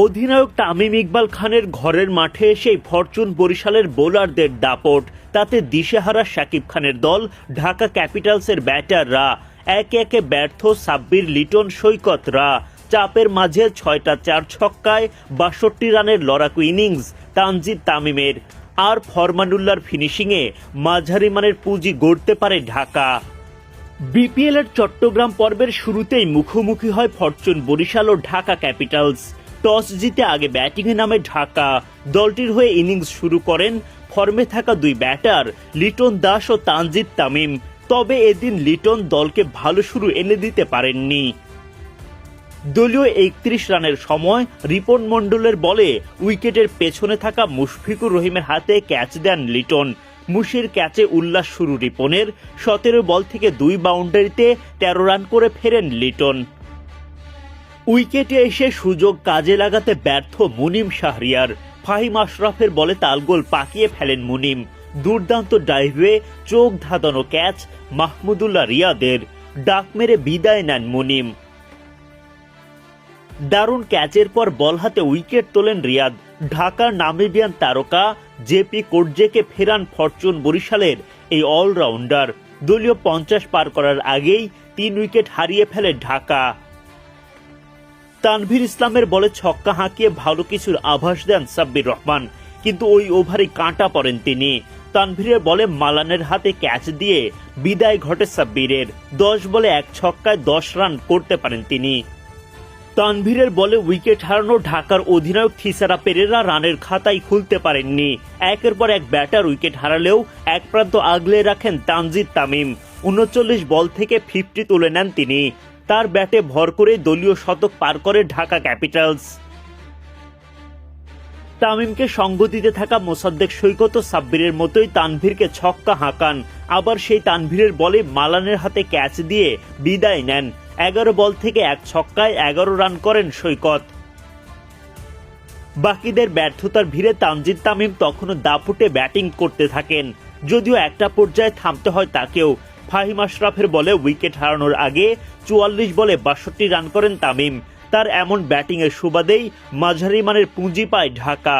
অধিনায়ক তামিম ইকবাল খানের ঘরের মাঠে সেই ফরচুন বরিশালের বোলারদের দাপট। তাতে দিশেহারা শাকিব খানের দল, ঢাকা ক্যাপিটালসের ব্যাটাররা একে একে ব্যর্থ সাব্বির লিটন সৈকতরা চাপের মাঝে ছয়টা চার ছক্কায় বাষট্টি রানের লড়াকু ইনিংস তানজিদ তামিমের। আর ফরমানুল্লার ফিনিশিংয়ে মাঝারি মানের পুঁজি গড়তে পারে ঢাকা। বিপিএল এর চট্টগ্রাম পর্বের শুরুতেই মুখোমুখি হয় ফরচুন বরিশাল ও ঢাকা ক্যাপিটালস। টস জিতে আগে ব্যাটিংয়ে নামে ঢাকা। দলটির হয়ে ইনিংস শুরু করেন ফর্মে থাকা দুই ব্যাটার লিটন দাস ও তানজিদ তামিম। তবে এদিন লিটন দলকে ভালো শুরু এনে দিতে পারেননি। দলীয় একত্রিশ রানের সময় রিপন মণ্ডলের বলে উইকেটের পেছনে থাকা মুশফিকুর রহিমের হাতে ক্যাচ দেন লিটন। মুশির ক্যাচে উল্লাস শুরু রিপনের। সতেরো বল থেকে দুই বাউন্ডারিতে তেরো রান করে ফেরেন লিটন। উইকেটে এসে সুযোগ কাজে লাগাতে ব্যর্থ মুনিম শাহরিয়ার। ফাহিম আশরাফের বলে তালগোল পাকিয়ে ফেলেন মুনিম। দুর্দান্ত ডাইভে চোখ ধাঁধানো ক্যাচ মাহমুদুল্লাহ রিয়াদের। ডাক মেরে বিদায় নেন মুনিম। দারুণ ক্যাচের পর বল হাতে উইকেট তোলেন রিয়াদ। ঢাকার নামিবিয়ান তারকা জেপি কোটজেকে ফেরান ফরচুন বরিশালের এই অলরাউন্ডার। দলীয় পঞ্চাশ পার করার আগেই তিন উইকেট হারিয়ে ফেলে ঢাকা। তানভীর ইসলামের বলে ছক্কা হাঁকিয়ে ভালো কিছুর আভাস দেন সাব্বির রহমান। কিন্তু ওই ওভারে কাঁটা পড়েন তিনি। তানভীরের বলে মালানের হাতে ক্যাচ দিয়ে বিদায় ঘটে সাব্বিরের। দশ বলে এক ছক্কায় দশ রান করতে পারেন তিনি। তানভীরের বলে উইকেট হারানো ঢাকার অধিনায়ক থিসারা পেরেরা রানের খাতায় খুলতে পারেননি। একের পর এক ব্যাটার উইকেট হারালেও এক প্রান্ত আগলে রাখেন তানজিদ তামিম। উনচল্লিশ বল থেকে ফিফটি তুলে নেন তিনি। তার ব্যাটে ভর করে দলীয় শতক পার করে ঢাকা ক্যাপিটালস। তামিমকে সঙ্গ দিতে থাকা মোসাদ্দেক সৈকত সাব্বিরের মতোই তানভীরকে ছক্কা হাঁকান। আবার সেই তানভীরের বলে মালানের হাতে ক্যাচ দিয়ে বিদায় নেন। এগারো বল থেকে এক ছক্কায় এগারো রান করেন সৈকত। বাকিদের ব্যর্থতার ভিড়ে তানজিদ তামিম তখনও দাপুটে ব্যাটিং করতে থাকেন। যদিও একটা পর্যায়ে থামতে হয় তাকেও। ফাহিম আশরাফের বলে উইকেট হারানোর আগে চুয়াল্লিশ বলে বাষট্টি রান করেন তামিম। তার এমন ব্যাটিংয়ের সুবাদেই মাঝারি মানের পুঁজি পায় ঢাকা।